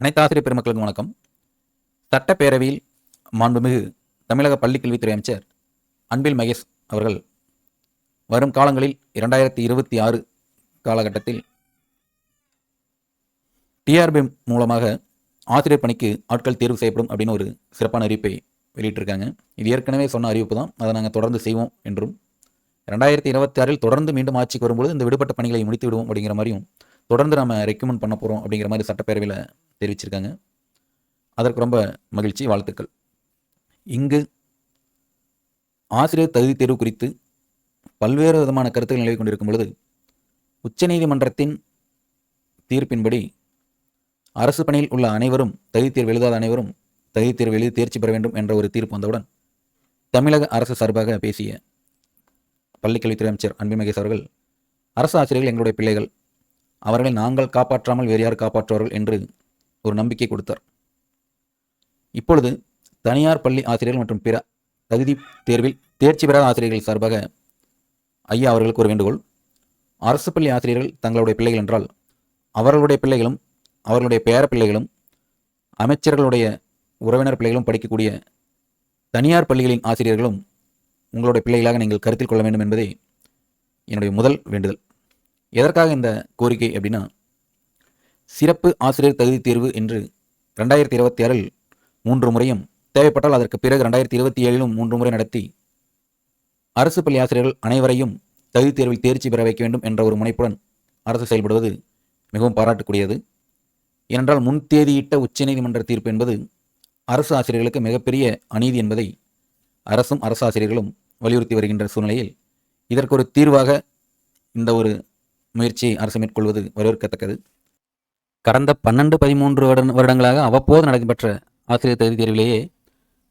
அனைத்து ஆசிரியர் பெருமக்களுக்கும் வணக்கம். சட்டப்பேரவையில் மாண்புமிகு தமிழக பள்ளிக்கல்வித்துறை அமைச்சர் அன்பில் மகேஷ் அவர்கள் வரும் காலங்களில் இரண்டாயிரத்தி இருபத்தி ஆறு காலகட்டத்தில் டிஆர்பி மூலமாக ஆசிரியர் பணிக்கு ஆட்கள் தேர்வு செய்யப்படும் அப்படின்னு ஒரு சிறப்பான அறிவிப்பை வெளியிட்டிருக்காங்க. இது ஏற்கனவே சொன்ன அறிவிப்பு தான். அதை நாங்கள் தொடர்ந்து செய்வோம் என்றும் ரெண்டாயிரத்தி இருபத்தி ஆறில் தொடர்ந்து மீண்டும் ஆட்சிக்கு வரும்போது இந்த விடுபட்ட பணிகளை முடித்து விடுவோம் அப்படிங்கிற மாதிரியும் தொடர்ந்து நம்ம ரெக்கமெண்ட் பண்ண போகிறோம் அப்படிங்கிற மாதிரி சட்டப்பேரவையில் தெரிவிச்சிருக்காங்க. அதற்கு ரொம்ப மகிழ்ச்சி வாழ்த்துக்கள். இங்கு ஆசிரியர் தகுதி தேர்வு குறித்து பல்வேறு விதமான கருத்துக்கள் நிலவி கொண்டிருக்கும் பொழுது உச்சநீதிமன்றத்தின் தீர்ப்பின்படி அரசு பணியில் உள்ள அனைவரும் தகுதி தேர்வு எழுதாத அனைவரும் தகுதி தேர்வு எழுதி தேர்ச்சி பெற வேண்டும் என்ற ஒரு தீர்ப்பு வந்தவுடன் தமிழக அரசு சார்பாக பேசிய பள்ளிக்கல்வித்துறை அமைச்சர் அன்பில் மகேஷ் அவர்கள் அரசு ஆசிரியர்கள் எங்களுடைய பிள்ளைகள். அவர்களை நாங்கள் காப்பாற்றாமல் வேறு யார் காப்பாற்றுவார்கள்? என்று ஒரு நம்பிக்கை கொடுத்தார். இப்பொழுது தனியார் பள்ளி ஆசிரியர்கள் மற்றும் பிற தகுதி தேர்வில் தேர்ச்சி பெறாத ஆசிரியர்கள் சார்பாக ஐயா அவர்களுக்கு ஒரு வேண்டுகோள். அரசு பள்ளி ஆசிரியர்கள் தங்களுடைய பிள்ளைகள் என்றால் அவர்களுடைய பிள்ளைகளும் அவர்களுடைய பேர பிள்ளைகளும் அமைச்சர்களுடைய உறவினர் பிள்ளைகளும் படிக்கக்கூடிய தனியார் பள்ளிகளின் ஆசிரியர்களும் உங்களுடைய பிள்ளைகளாக நீங்கள் கருத்தில் கொள்ள வேண்டும் என்பதே என்னுடைய முதல் வேண்டுதல். எதற்காக இந்த கோரிக்கை அப்படின்னா சிறப்பு ஆசிரியர் தகுதி தேர்வு என்று ரெண்டாயிரத்தி இருபத்தி ஆறில் மூன்று முறையும் தேவைப்பட்டால் அதற்கு பிறகு ரெண்டாயிரத்தி இருபத்தி ஏழிலும் மூன்று முறை நடத்தி அரசு பள்ளி ஆசிரியர்கள் அனைவரையும் தகுதி தேர்வில் தேர்ச்சி பெற வைக்க வேண்டும் என்ற ஒரு முனைப்புடன் அரசு செயல்படுவது மிகவும் பாராட்டுக்குரியது. ஏனென்றால் முன் தேதியிட்ட உச்சநீதிமன்ற தீர்ப்பு என்பது அரசு ஆசிரியர்களுக்கு மிகப்பெரிய அநீதி என்பதை அரசும் அரசு ஆசிரியர்களும் வலியுறுத்தி வருகின்ற சூழ்நிலையில் இதற்கு ஒரு தீர்வாக இந்த ஒரு முயற்சியை அரசு மேற்கொள்வது வரவேற்கத்தக்கது. கடந்த பன்னெண்டு பதிமூன்று வருட வருடங்களாக அவ்வப்போது நடைபெற்ற ஆசிரியர் தகுதி தேர்விலேயே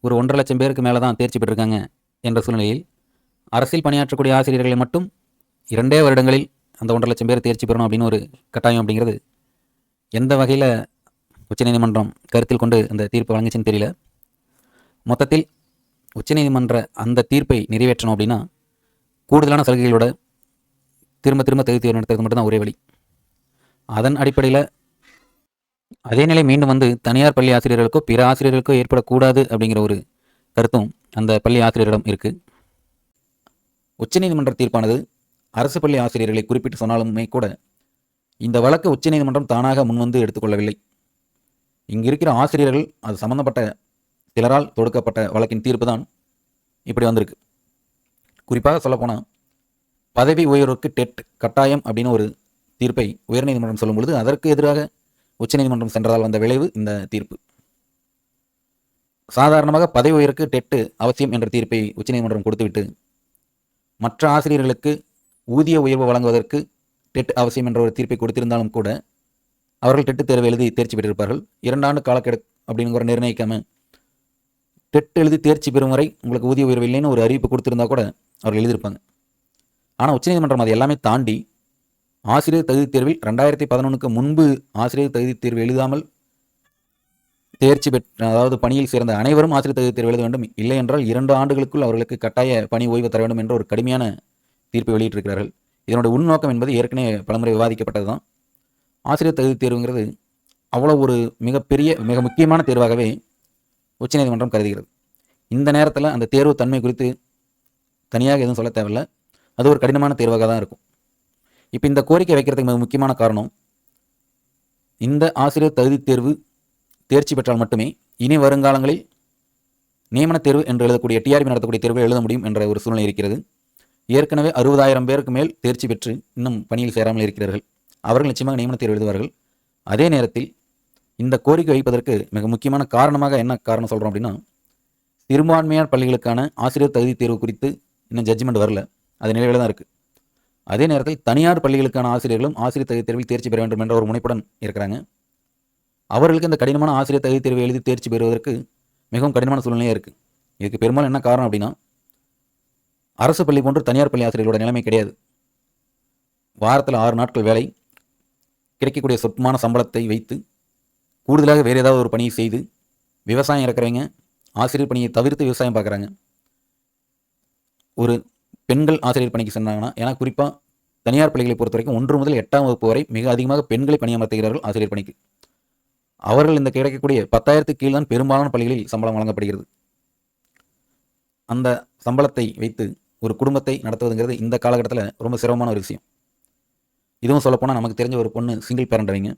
ஒரு ஒன்றரை லட்சம் பேருக்கு மேலே தான் தேர்ச்சி பெற்றிருக்காங்க என்ற சூழ்நிலையில் அரசில் பணியாற்றக்கூடிய ஆசிரியர்களை மட்டும் இரண்டே வருடங்களில் அந்த ஒன்றரை லட்சம் பேர் தேர்ச்சி பெறணும் அப்படின்னு ஒரு கட்டாயம் அப்படிங்கிறது எந்த வகையில் உச்சநீதிமன்றம் கருத்தில் கொண்டு அந்த தீர்ப்பு வழங்குச்சுன்னு தெரியல. மொத்தத்தில் உச்சநீதிமன்ற அந்த தீர்ப்பை நிறைவேற்றணும் அப்படின்னா கூடுதலான சலுகைகளோட திரும்ப திரும்ப தகுதி தேர்வு நடத்துறது மட்டும்தான் ஒரே வழி. அதன் அடிப்படையில் அதே நிலை மீண்டும் வந்து தனியார் பள்ளி ஆசிரியர்களுக்கோ பிற ஆசிரியர்களுக்கோ ஏற்படக்கூடாது அப்படிங்கிற ஒரு கருத்தும் அந்த பள்ளி ஆசிரியரிடம் இருக்குது உச்சநீதிமன்ற தீர்ப்பானது அரசு பள்ளி ஆசிரியர்களை குறிப்பிட்டு சொன்னாலுமே கூட இந்த வழக்கு உச்சநீதிமன்றம் தானாக முன்வந்து எடுத்துக்கொள்ளவில்லை. இங்கு இருக்கிற ஆசிரியர்கள் அது சம்பந்தப்பட்ட சிலரால் தொடுக்கப்பட்ட வழக்கின் தீர்ப்பு தான் இப்படி வந்திருக்கு. குறிப்பாக சொல்லப்போனால் பதவி உயர்வுக்கு டெட் கட்டாயம் அப்படின்னு ஒரு தீர்ப்பை உயர்நீதிமன்றம் சொல்லும் பொழுது அதற்கு எதிராக உச்சநீதிமன்றம் சென்றதால் வந்த விளைவு இந்த தீர்ப்பு. சாதாரணமாக பதவி உயருக்கு டெட்டு அவசியம் என்ற தீர்ப்பை உச்சநீதிமன்றம் கொடுத்துவிட்டு மற்ற ஆசிரியர்களுக்கு ஊதிய உயர்வு வழங்குவதற்கு டெட் அவசியம் என்ற ஒரு தீர்ப்பை கொடுத்திருந்தாலும் கூட அவர்கள் டெட்டு தேர்வு எழுதி தேர்ச்சி பெற்றிருப்பார்கள். இரண்டாண்டு காலக்கெடு அப்படிங்கிற நிர்ணயிக்காம டெட் எழுதி தேர்ச்சி பெறும் வரை உங்களுக்கு ஊதிய உயர்வு இல்லைன்னு ஒரு அறிவிப்பு கொடுத்திருந்தா கூட அவர்கள் எழுதியிருப்பாங்க. ஆனால் உச்சநீதிமன்றம் அது எல்லாமே தாண்டி ஆசிரியர் தகுதி தேர்வில் ரெண்டாயிரத்தி பதினொன்றுக்கு முன்பு ஆசிரியர் தகுதி தேர்வு எழுதாமல் தேர்ச்சி பெற்ற அதாவது பணியில் சேர்ந்த அனைவரும் ஆசிரியர் தகுதி தேர்வு எழுத வேண்டும். இல்லை என்றால் இரண்டு ஆண்டுகளுக்குள் அவர்களுக்கு கட்டாய பணி ஓய்வு தர வேண்டும் என்ற ஒரு கடுமையான தீர்ப்பை வெளியிட்டிருக்கிறார்கள். இதனுடைய உள்நோக்கம் என்பது ஏற்கனவே பலமுறை விவாதிக்கப்பட்டது தான் ஆசிரியர் தகுதி தேர்வுங்கிறது அவ்வளோ ஒரு மிகப்பெரிய மிக முக்கியமான தேர்வாகவே உச்சநீதிமன்றம் கருதுகிறது. இந்த நேரத்தில் அந்த தேர்வு தன்மை குறித்து தனியாக எதுவும் சொல்ல தேவையில்ல. அது ஒரு கடினமான தேர்வாக தான் இருக்கும். இப்போ இந்த கோரிக்கை வைக்கிறதுக்கு மிக முக்கியமான காரணம் இந்த ஆசிரியர் தகுதி தேர்வு தேர்ச்சி பெற்றால் மட்டுமே இனி வருங்காலங்களில் நியமன தேர்வு என்று எழுதக்கூடிய டிஆர்பி நடத்தக்கூடிய தேர்வை எழுத முடியும் என்ற ஒரு சூழ்நிலை இருக்கிறது. ஏற்கனவே அறுபதாயிரம் பேருக்கு மேல் தேர்ச்சி பெற்று இன்னும் பணியில் சேராமல் இருக்கிறார்கள். அவர்கள் நிச்சயமாக நியமன தேர்வு எழுதுவார்கள். அதே நேரத்தில் இந்த கோரிக்கை வைப்பதற்கு மிக முக்கியமான காரணமாக என்ன காரணம் சொல்கிறோம் அப்படின்னா சிறுபான்மையார் பள்ளிகளுக்கான ஆசிரியர் தகுதி தேர்வு குறித்து இன்னும் ஜட்ஜ்மெண்ட் வரல. அது நிலையில் தான் இருக்குது அதே நேரத்தில் தனியார் பள்ளிகளுக்கான ஆசிரியர்களும் ஆசிரியர் தகுதி தேர்வில் தேர்ச்சி பெற வேண்டும் என்ற ஒரு முனைப்புடன் இருக்கிறாங்க. அவர்களுக்கு இந்த கடினமான ஆசிரியர் தகுதி தேர்வை எழுதி தேர்ச்சி பெறுவதற்கு மிகவும் கடினமான சூழ்நிலையாக இருக்குது இதுக்கு பெரும்பாலும் என்ன காரணம் அப்படின்னா அரசு பள்ளி போன்று தனியார் பள்ளி ஆசிரியர்களோட நிலைமை கிடையாது. வாரத்தில் ஆறு நாட்கள் வேலை கிடைக்கக்கூடிய சொற்பமான சம்பளத்தை வைத்து கூடுதலாக வேறு ஏதாவது ஒரு பணியை செய்து விவசாயம் இறக்குறவங்க ஆசிரியர் பணியை தவிர்த்து விவசாயம் பார்க்குறாங்க. ஒரு பெண்கள் ஆசிரியர் பணிக்கு சென்றாங்கன்னா ஏன்னா குறிப்பாக தனியார் பள்ளிகளை பொறுத்த வரைக்கும் ஒன்று முதல் எட்டாம் வகுப்பு வரை மிக அதிகமாக பெண்களை பணியமர்த்துகிறார்கள் ஆசிரியர் பணிக்கு. அவர்கள் இந்த கிடைக்கக்கூடிய பத்தாயிரத்துக்கு கீழ் தான் பெரும்பாலான பள்ளிகளில் சம்பளம் வழங்கப்படுகிறது. அந்த சம்பளத்தை வைத்து ஒரு குடும்பத்தை நடத்துவதுங்கிறது இந்த காலகட்டத்தில் ரொம்ப சிரமமான ஒரு விஷயம். இதுவும் சொல்லப்போனால் நமக்கு தெரிஞ்ச ஒரு பொண்ணு சிங்கிள் பேரண்டவங்க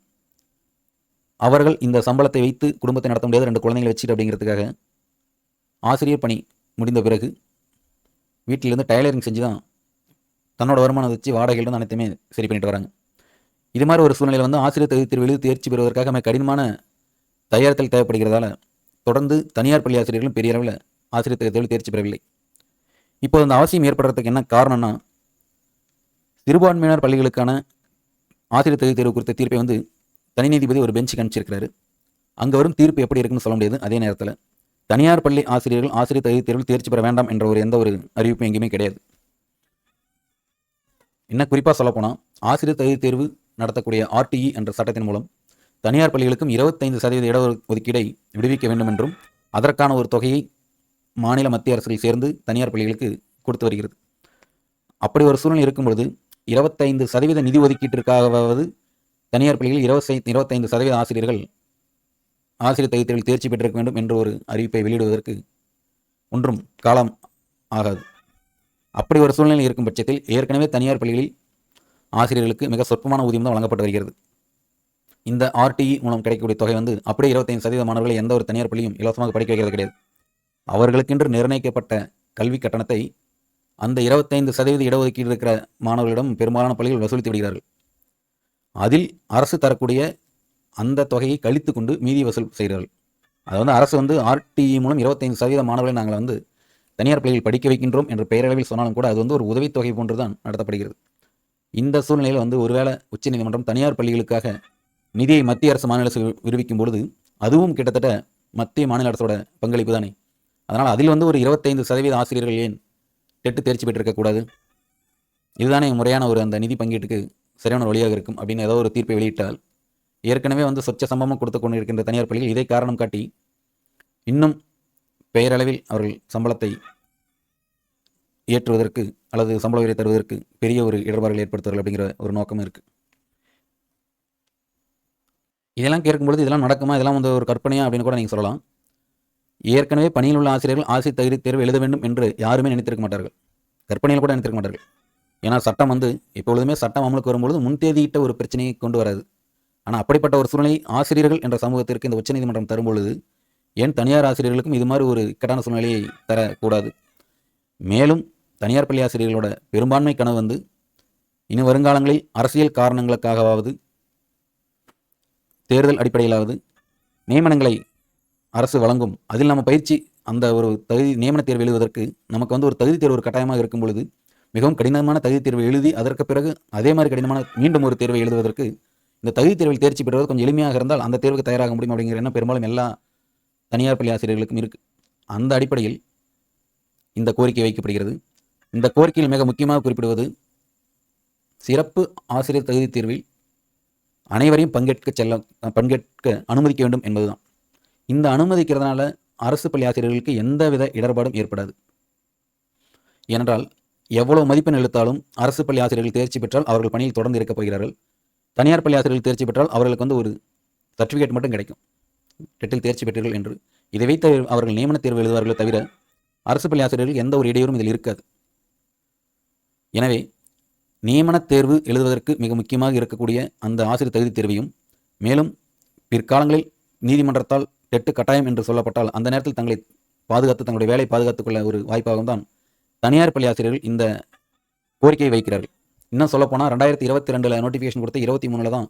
அவர்கள் இந்த சம்பளத்தை வைத்து குடும்பத்தை நடத்த முடியாது ரெண்டு குழந்தைங்களை வச்சுட்டு அப்படிங்கிறதுக்காக ஆசிரியர் பணி முடிந்த பிறகு வீட்டிலேருந்து டைலரிங் செஞ்சு தான் தன்னோட வருமானம் வச்சு வாடகைகள் தான் அனைத்துமே சரி பண்ணிட்டு வராங்க. இது மாதிரி ஒரு சூழ்நிலையில் வந்து ஆசிரியர் தகுதி தேர்வு எழுதி தேர்ச்சி பெறுவதற்காக மிக கடினமான தயாரித்தல் தேவைப்படுகிறதால தொடர்ந்து தனியார் பள்ளி ஆசிரியர்களும் பெரிய அளவில் ஆசிரியர் தகுதி தேர்வில் தேர்ச்சி பெறவில்லை. இப்போ அந்த அவசியம் ஏற்படுறதுக்கு என்ன காரணம்னா சிறுபான்மையினர் பள்ளிகளுக்கான ஆசிரியர் தகுதி தேர்வு குறித்த தீர்ப்பை வந்து தனி நீதிபதி ஒரு பெஞ்சுக்கு அனுப்பிச்சிருக்கிறாரு. அங்கே வரும் தீர்ப்பு எப்படி இருக்குன்னு சொல்ல முடியாது. அதே நேரத்தில் தனியார் பள்ளி ஆசிரியர்கள் ஆசிரியர் தகுதி தேர்வில் தேர்ச்சி பெற வேண்டாம் என்ற ஒரு எந்த ஒரு அறிவிப்பும் எங்கேயுமே கிடையாது. என்ன குறிப்பாக சொல்லப்போனால் ஆசிரியர் தகுதி தேர்வு நடத்தக்கூடிய ஆர்டிஇ என்ற சட்டத்தின் மூலம் தனியார் பள்ளிகளுக்கும் இருபத்தைந்து சதவீத இட ஒதுக்கீடை விடுவிக்க வேண்டும் என்றும் அதற்கான ஒரு தொகையை மாநில மத்திய அரசுகள் சேர்ந்து தனியார் பள்ளிகளுக்கு கொடுத்து வருகிறது. அப்படி ஒரு சூழ்நிலை இருக்கும் பொழுது இருபத்தைந்து சதவீத நிதி ஒதுக்கீட்டிற்காகவாவது தனியார் பள்ளிகளில் இருபத்தை இருபத்தைந்து சதவீத ஆசிரியர்கள் ஆசிரியர் தகுதியில் தேர்ச்சி பெற்றிருக்க வேண்டும் என்ற ஒரு அறிவிப்பை வெளியிடுவதற்கு ஒன்றும் காலம் ஆகாது. அப்படி ஒரு சூழ்நிலை இருக்கும் பட்சத்தில் ஏற்கனவே தனியார் பள்ளிகளில் ஆசிரியர்களுக்கு மிக சொற்பமான ஊதியம் தான் வழங்கப்பட்டு வருகிறது. இந்த ஆர்டிஇ மூலம் கிடைக்கக்கூடிய தொகை வந்து அப்படியே இருபத்தைந்து சதவீத மாணவர்களை எந்த ஒரு தனியார் பள்ளியும் இலவசமாக படிக்க வைக்கிறது கிடையாது. அவர்களுக்கென்று நிர்ணயிக்கப்பட்ட கல்வி கட்டணத்தை அந்த இருபத்தைந்து சதவீத இடஒதுக்கீடு இருக்கிற மாணவர்களிடம் பெரும்பாலான பள்ளிகள் வசூலித்து விடுகிறார்கள். அதில் அரசு தரக்கூடிய அந்த தொகையை கழித்து கொண்டு மீதி வசூல் செய்கிறார்கள். அது வந்து அரசு வந்து ஆர்டிஇ மூலம் இருபத்தைந்து சதவீத மாணவர்களை நாங்கள் வந்து தனியார் பள்ளியில் படிக்க வைக்கின்றோம் என்ற பெயரளவில் சொன்னாலும் கூட அது வந்து ஒரு உதவித்தொகை போன்று தான் நடத்தப்படுகிறது. இந்த சூழ்நிலையில் வந்து ஒருவேளை உச்சநீதிமன்றம் தனியார் பள்ளிகளுக்காக நிதியை மத்திய அரசு மாநில அரசு விடுவிக்கும் பொழுது அதுவும் கிட்டத்தட்ட மத்திய மாநில அரசோட பங்களிப்பு தானே. அதனால் அதில் வந்து ஒரு இருபத்தைந்து சதவீத ஆசிரியர்கள் ஏன் டெட்டு தேர்ச்சி பெற்றிருக்கக்கூடாது இதுதானே முறையான ஒரு அந்த நிதி பங்கீட்டுக்கு சரியான ஒரு வழியாக இருக்கும் அப்படின்னு ஏதோ ஒரு தீர்ப்பை வெளியிட்டால் ஏற்கனவே வந்து சொச்ச சம்பவம் கொடுத்து கொண்டிருக்கின்ற தனியார் பள்ளியில் இதை காரணம் காட்டி இன்னும் பெயரளவில் அவர்கள் சம்பளத்தை ஏற்றுவதற்கு அல்லது சம்பள உயரை தருவதற்கு பெரிய ஒரு இடர்பாடுகள் ஏற்படுத்துவார்கள் அப்படிங்கிற ஒரு நோக்கம் இருக்குது இதெல்லாம் கேட்கும்பொழுது இதெல்லாம் நடக்குமா? இதெல்லாம் வந்து ஒரு கற்பனையா அப்படின்னு கூட நீங்கள் சொல்லலாம். ஏற்கனவே பணியில் உள்ள ஆசிரியர்கள் ஆசிரியர் தகுதி தேர்வு எழுத வேண்டும் என்று யாருமே நினைத்திருக்க மாட்டார்கள். கற்பனையில் கூட நினைத்திருக்க மாட்டார்கள். ஏன்னா சட்டம் வந்து எப்பொழுதுமே சட்டம் அமலுக்கு வரும்பொழுது முன்தேதியிட்ட ஒரு பிரச்சனையை கொண்டு வராது. ஆனால் அப்படிப்பட்ட ஒரு சூழ்நிலை ஆசிரியர்கள் என்ற சமூகத்திற்கு இந்த உச்சநீதிமன்றம் தரும்பொழுது ஏன் தனியார் ஆசிரியர்களுக்கும் இது மாதிரி ஒரு இக்கட்டான சூழ்நிலையை தரக்கூடாது? மேலும் தனியார் பள்ளி ஆசிரியர்களோட பெரும்பான்மை கனவு வந்து இனி வருங்காலங்களில் அரசியல் காரணங்களுக்காகவாவது தேர்தல் அடிப்படையிலாவது நியமனங்களை அரசு வழங்கும். அதில் நம்ம பயிற்சி அந்த ஒரு தகுதி நியமன தேர்வு எழுதுவதற்கு நமக்கு வந்து ஒரு தகுதி தேர்வு ஒரு கட்டாயமாக இருக்கும் பொழுது மிகவும் கடினமான தகுதி தேர்வு எழுதி அதற்கு பிறகு அதே மாதிரி கடினமான மீண்டும் ஒரு தேர்வை எழுதுவதற்கு இந்த தகுதி தேர்வில் தேர்ச்சி பெறுவது கொஞ்சம் எளிமையாக இருந்தால் அந்த தேர்வுக்கு தயாராக முடியும் அப்படிங்கிற எண்ணம் பெரும்பாலும் எல்லா தனியார் பள்ளி ஆசிரியர்களுக்கும் இருக்குது அந்த அடிப்படையில் இந்த கோரிக்கை வைக்கப்படுகிறது. இந்த கோரிக்கையில் மிக முக்கியமாக குறிப்பிடுவது சிறப்பு ஆசிரியர் தகுதி தேர்வில் அனைவரையும் பங்கேற்க செல்ல பங்கேற்க அனுமதிக்க வேண்டும் என்பதுதான். இந்த அனுமதிக்கிறதுனால அரசு பள்ளி ஆசிரியர்களுக்கு எந்தவித இடர்பாடும் ஏற்படாது. ஏனென்றால் எவ்வளவு மதிப்பெண் எடுத்தாலும் அரசு பள்ளி ஆசிரியர்கள் தேர்ச்சி பெற்றால் அவர்கள் பணியில் தொடர்ந்து இருக்கப் போகிறார்கள். தனியார் பள்ளி ஆசிரியர்கள் தேர்ச்சி பெற்றால் அவர்களுக்கு வந்து ஒரு சர்டிஃபிகேட் மட்டும் கிடைக்கும். டெட்டில் தேர்ச்சி பெற்றீர்கள் என்று. இதை வைத்து அவர்கள் நியமன தேர்வு எழுதுவார்களே தவிர அரசு பள்ளி ஆசிரியர்கள் எந்த ஒரு இடையூறும் இதில் இருக்காது. எனவே நியமனத் தேர்வு எழுதுவதற்கு மிக முக்கியமாக இருக்கக்கூடிய அந்த ஆசிரியர் தகுதி தேர்வையும் மேலும் பிற்காலங்களில் நீதிமன்றத்தால் டெட்டு கட்டாயம் என்று சொல்லப்பட்டால் அந்த நேரத்தில் தங்களை பாதுகாத்து தங்களுடைய வேலை பாதுகாத்துக் கொள்ள ஒரு வாய்ப்பாகவும் தான் தனியார் பள்ளி ஆசிரியர்கள் இந்த கோரிக்கையை வைக்கிறார்கள். இன்னும் சொல்லப்போனால் ரெண்டாயிரத்தி இருபத்தி ரெண்டில் நோட்டிஃபிகேஷன் கொடுத்து இருபத்தி மூணில் தான்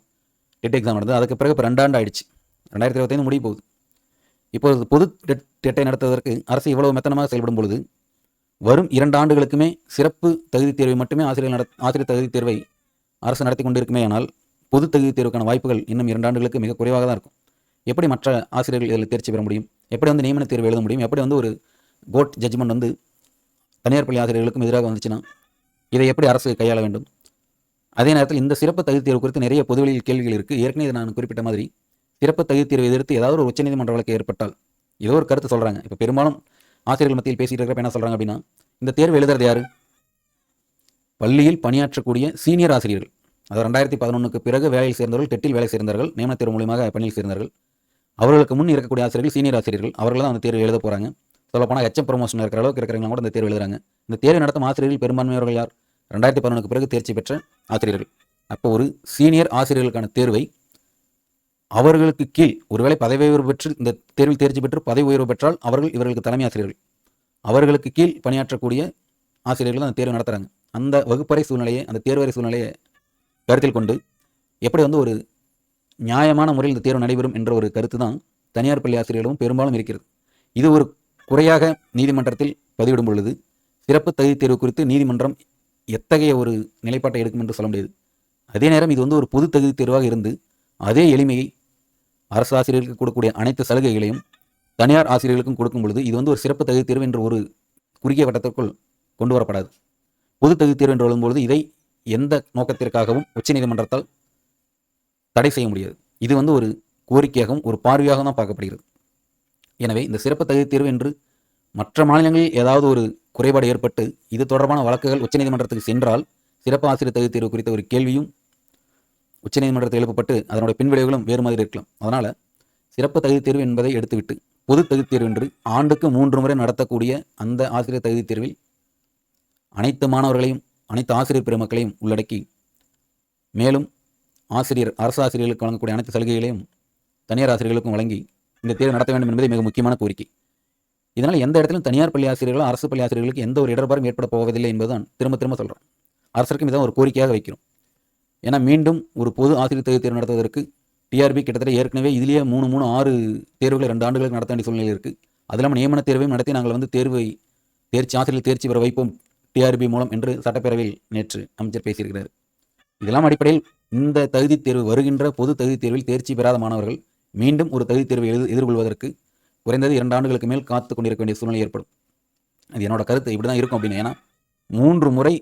டெட் எக்ஸாம் நடந்தது. அதுக்கு பிறகு இப்போ ரெண்டாண்டு ஆயிடுச்சு ரெண்டாயிரத்தி இருபத்தைந்து முடிய போகுது இப்போது பொது டெட் டெட்டை நடத்துவதற்கு அரசு இவ்வளவு மெத்தனமாக செயல்படும் பொழுது வரும் இரண்டு ஆண்டுகளுக்குமே சிறப்பு தகுதி தேர்வை மட்டுமே ஆசிரியர் நட ஆசிரியர் தகுதி தேர்வை அரசு நடத்தி கொண்டிருக்குமே ஆனால் பொது தகுதி தேர்வுக்கான வாய்ப்புகள் இன்னும் இரண்டு ஆண்டுகளுக்கு மிக குறைவாக தான் இருக்கும். எப்படி மற்ற ஆசிரியர்கள் இதில் தேர்ச்சி பெற முடியும்? எப்படி வந்து நியமன தேர்வு எழுத முடியும்? எப்படி வந்து ஒரு கோர்ட் ஜட்ஜ்மெண்ட் வந்து தனியார் பள்ளி ஆசிரியர்களுக்கும் எதிராக வந்துச்சுன்னா இதை எப்படி அரசு கையாள வேண்டும்? அதே நேரத்தில் இந்த சிறப்பு தகுதி தேர்வு குறித்து நிறைய பொதுவெளியில் கேள்விகள் இருக்குது ஏற்கனவே நான் குறிப்பிட்ட மாதிரி சிறப்பு தகுதி தேர்வை எதிர்த்து ஏதாவது ஒரு உச்சநீதிமன்ற வழக்கு ஏற்பட்டால் ஏதோ ஒரு கருத்து சொல்கிறாங்க இப்போ பெரும்பாலும் ஆசிரியர்கள் மத்தியில் பேசிகிட்டு இருக்கிறப்ப என்ன சொல்கிறாங்க அப்படின்னா இந்த தேர்வு எழுதுறது யார்? பள்ளியில் பணியாற்றக்கூடிய சீனியர் ஆசிரியர்கள். அது ரெண்டாயிரத்தி பதினொன்றுக்கு பிறகு வேலையில் சேர்ந்தவர்கள் டெட்டில் வேலை சேர்ந்தார்கள் நியமன தேர்வு மூலியமாக பணியில் சேர்ந்தார்கள் அவர்களுக்கு முன் இருக்கக்கூடிய ஆசிரியர்கள் சீனியர் ஆசிரியர்கள். அவர்கள் தான் அந்த தேர்வு எழுத போகிறாங்க சொல்லப்போனால் ஹெச்எம் ப்ரொமோஷன் இருக்கிற அளவுக்கு இருக்கிறவங்க கூட இந்த தேர்வு எழுதுறாங்க. இந்த தேர்வு நடத்தும் ஆசிரியர்கள் பெரும்பான்மையவர்கள் யார்? ரெண்டாயிரத்தி பதினொன்றுக்கு பிறகு தேர்ச்சி பெற்ற ஆசிரியர்கள். அப்போ ஒரு சீனியர் ஆசிரியர்களுக்கான தேர்வை அவர்களுக்கு கீழ் ஒருவேளை பதவி உயர்வு பெற்று இந்த தேர்வில் தேர்ச்சி பெற்று பதவி உயர்வு பெற்றால் அவர்கள் இவர்களுக்கு தலைமை ஆசிரியர்கள். அவர்களுக்கு கீழ் பணியாற்றக்கூடிய ஆசிரியர்கள் அந்த தேர்வு நடத்துகிறாங்க அந்த வகுப்பறை சூழ்நிலையை அந்த தேர்வறை சூழ்நிலையை கருத்தில் கொண்டு எப்படி வந்து ஒரு நியாயமான முறையில் இந்த தேர்வு நடைபெறும் என்ற ஒரு கருத்து தான் தனியார் பள்ளி ஆசிரியர்களும் பெரும்பாலும் இருக்கிறது. இது ஒரு குறையாக நீதிமன்றத்தில் பதிவிடும் பொழுது சிறப்பு தகுதி தேர்வு குறித்து நீதிமன்றம் எத்தகைய ஒரு நிலைப்பாட்டை எடுக்கும் என்று சொல்ல முடியாது. அதே நேரம் இது வந்து ஒரு பொது தகுதி தேர்வாக இருந்து அதே எளிமையை அரசு ஆசிரியர்களுக்கு கொடுக்கக்கூடிய அனைத்து சலுகைகளையும் தனியார் ஆசிரியர்களுக்கும் கொடுக்கும் பொழுது இது வந்து ஒரு சிறப்பு தகுதி தேர்வு என்ற ஒரு குறுகிய வட்டத்திற்குள் கொண்டு வரப்படாது. பொது தகுதி தேர்வு என்று எழுதும்பொழுது இதை எந்த நோக்கத்திற்காகவும் உச்சநீதிமன்றத்தால் தடை செய்ய முடியாது. இது வந்து ஒரு கோரிக்கையாகவும் ஒரு பார்வையாகவும் தான் பார்க்கப்படுகிறது. எனவே இந்த சிறப்பு தகுதி தேர்வு என்று மற்ற மாநிலங்களில் ஏதாவது ஒரு குறைபாடு ஏற்பட்டு இது தொடர்பான வழக்குகள் உச்சநீதிமன்றத்துக்கு சென்றால் சிறப்பு ஆசிரியர் தகுதி தேர்வு குறித்த ஒரு கேள்வியும் உச்சநீதிமன்றத்தில் எழுப்பப்பட்டு அதனுடைய பின்விளைவுகளும் வேறு மாதிரி இருக்கலாம். அதனால் சிறப்பு தகுதி தேர்வு என்பதை எடுத்துவிட்டு பொது தகுதி தேர்வு என்று ஆண்டுக்கு மூன்று முறை நடத்தக்கூடிய அந்த ஆசிரியர் தகுதி தேர்வில் அனைத்து மாணவர்களையும் அனைத்து ஆசிரியர் பெருமக்களையும் உள்ளடக்கி மேலும் ஆசிரியர் அரசு ஆசிரியர்களுக்கு வழங்கக்கூடிய அனைத்து சலுகைகளையும் தனியார் ஆசிரியர்களுக்கும் வழங்கி இந்த தேர்வு நடத்த வேண்டும் என்பதே மிக முக்கியமான கோரிக்கை. இதனால் எந்த இடத்திலும் தனியார் பள்ளி ஆசிரியர்களும் அரசு பள்ளி ஆசிரியர்களுக்கு எந்த ஒரு இடர்பாடும் ஏற்பட போவதில்லை என்பதுதான் திரும்ப திரும்ப சொல்கிறேன் அரசுக்கும் இதான் ஒரு கோரிக்கையாக வைக்கிறோம். ஏன்னா மீண்டும் ஒரு பொது ஆசிரியர் தேர்வு தேர்வு நடத்துவதற்கு டிஆர்பி கிட்டத்தட்ட ஏற்கனவே இதுலேயே மூணு மூணு ஆறு தேர்வுகளை ரெண்டு ஆண்டுகளுக்கு நடத்த வேண்டிய சூழ்நிலை இருக்குது அது இல்லாமல் நியமன தேர்வையும் நடத்தி நாங்கள் வந்து தேர்வை தேர்ச்சி ஆசிரியர் தேர்ச்சி பெற வைப்போம் டிஆர்பி மூலம் என்று சட்டப்பேரவையில் நேற்று அமைச்சர் பேசியிருக்கிறார். இதெல்லாம் அடிப்படையில் இந்த தகுதி தேர்வு வருகின்ற பொது தகுதி தேர்வில் தேர்ச்சி பெறாத மாணவர்கள் மீண்டும் ஒரு தகுதி தேர்வை எழுது எதிர்கொள்வதற்கு குறைந்தது இரண்டு ஆண்டுகளுக்கு மேல் காத்து கொண்டிருக்க வேண்டிய சூழ்நிலை ஏற்படும். அது என்னோட கருத்து. இப்படி தான் இருக்கும் அப்படின்னு ஏன்னா மூன்று முறை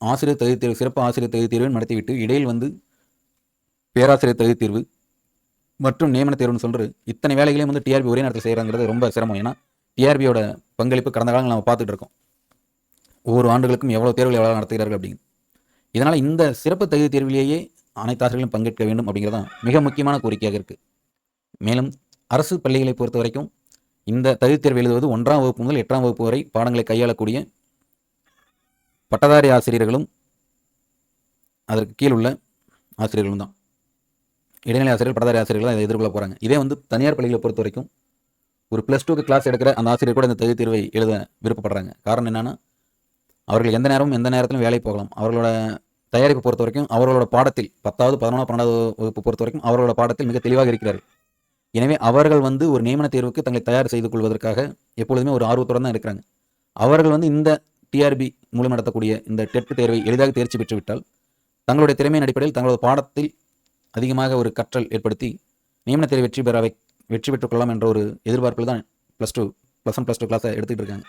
ஆசிரியர் தகுதி தேர்வு சிறப்பு ஆசிரியர் தகுதி தேர்வு நடத்திவிட்டு இடையில் வந்து பேராசிரியர் தகுதி தேர்வு மற்றும் நியமன தேர்வுன்னு சொல்கிறது இத்தனை வேலைகளையும் வந்து டிஆர்பி ஒரே நேரத்தில் செய்கிறாங்கிறது ரொம்ப சிரமம். ஏன்னா டிஆர்பியோட பங்களிப்பு கடந்த காலங்கள் நம்ம பார்த்துட்டு இருக்கோம். ஒவ்வொரு ஆண்டுகளுக்கும் எவ்வளோ தேர்வுகள் எவ்வளோ நடத்துகிறார்கள் அப்படின்னு. இதனால் இந்த சிறப்பு தகுதி தேர்விலேயே அனைத்து ஆசிரியர்களும் பங்கேற்க வேண்டும் அப்படிங்கிறது தான் மிக முக்கியமான கோரிக்கையாக இருக்குது மேலும் அரசு பள்ளிகளை பொறுத்த வரைக்கும் இந்த தகுதி தேர்வு எழுதுவது ஒன்றாம் வகுப்பு முதல் எட்டாம் வகுப்பு வரை பாடங்களை கையாளக்கூடிய பட்டதாரி ஆசிரியர்களும் அதற்கு கீழ் உள்ள ஆசிரியர்களும் தான். இடைநிலை ஆசிரியர் பட்டதாரி ஆசிரியர்கள் அதை எதிர்கொள்ள போகிறாங்க இதே வந்து தனியார் பள்ளிகளை பொறுத்த வரைக்கும் ஒரு ப்ளஸ் டூக்கு கிளாஸ் எடுக்கிற அந்த ஆசிரியர் கூட இந்த தகுதி தேர்வை எழுத விருப்பப்படுறாங்க. காரணம் என்னென்னா அவர்கள் எந்த நேரமும் எந்த நேரத்திலும் வேலைக்கு போகலாம். அவர்களோட தயாரிப்பு பொறுத்த வரைக்கும் அவர்களோட பாடத்தில் பத்தாவது பதினொன்றாம் பன்னெண்டாவது வகுப்பு பொறுத்த வரைக்கும் அவர்களோட பாடத்தில் மிக தெளிவாக இருக்கிறார்கள். எனவே அவர்கள் வந்து ஒரு நியமன தேர்வுக்கு தங்களை தயார் செய்து கொள்வதற்காக எப்பொழுதுமே ஒரு ஆர்வத்துடன் தான் இருக்கிறாங்க. அவர்கள் வந்து இந்த டிஆர்பி மூலம் நடத்தக்கூடிய இந்த டெட் தேர்வை எளிதாக தேர்ச்சி பெற்றுவிட்டால் தங்களுடைய திறமையின் அடிப்படையில் தங்களது பாடத்தில் அதிகமாக ஒரு கற்றல் ஏற்படுத்தி நியமன தேர்வு வெற்றி பெற வெற்றி பெற்றுக்கொள்ளலாம் என்ற ஒரு எதிர்பார்ப்பில் தான் plus two plus one plus two கிளாஸை எடுத்துகிட்டு இருக்காங்க.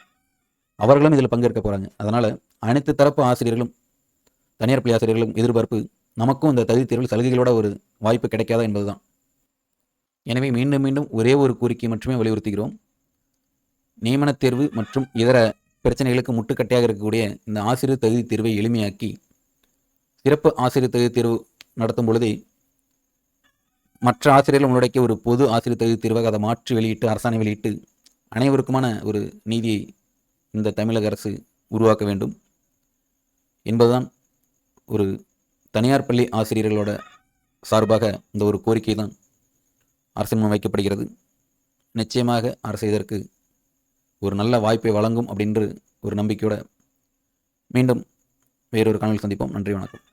அவர்களும் இதில் பங்கேற்க போகிறாங்க அதனால் அனைத்து தரப்பு ஆசிரியர்களும் தனியார் பள்ளி ஆசிரியர்களும் எதிர்பார்ப்பு நமக்கும் இந்த தகுதி தேர்வில் சலுகைகளோட ஒரு வாய்ப்பு கிடைக்காதா என்பதுதான். எனவே மீண்டும் மீண்டும் ஒரே ஒரு கோரிக்கை மட்டுமே வலியுறுத்துகிறோம். நியமனத் தேர்வு மற்றும் இதர பிரச்சனைகளுக்கு முட்டுக்கட்டையாக இருக்கக்கூடிய இந்த ஆசிரியர் தகுதி தேர்வை எளிமையாக்கி சிறப்பு ஆசிரியர் தகுதி தேர்வு நடத்தும் பொழுதே மற்ற ஆசிரியர்கள் உள்ளடக்கிய ஒரு பொது ஆசிரியர் தகுதி தேர்வாக அதை மாற்றி வெளியிட்டு அரசாணை வெளியிட்டு அனைவருக்குமான ஒரு நீதியை இந்த தமிழக அரசு உருவாக்க வேண்டும். என்பதுதான் ஒரு தனியார் பள்ளி ஆசிரியர்களோட சார்பாக இந்த ஒரு கோரிக்கை தான் அரசின் முன் வைக்கப்படுகிறது. நிச்சயமாக அரசு இதற்கு ஒரு நல்ல வாய்ப்பை வழங்கும் அப்படின்று ஒரு நம்பிக்கையோட மீண்டும் வேறொரு கனவில் சந்திப்போம். நன்றி வணக்கம்.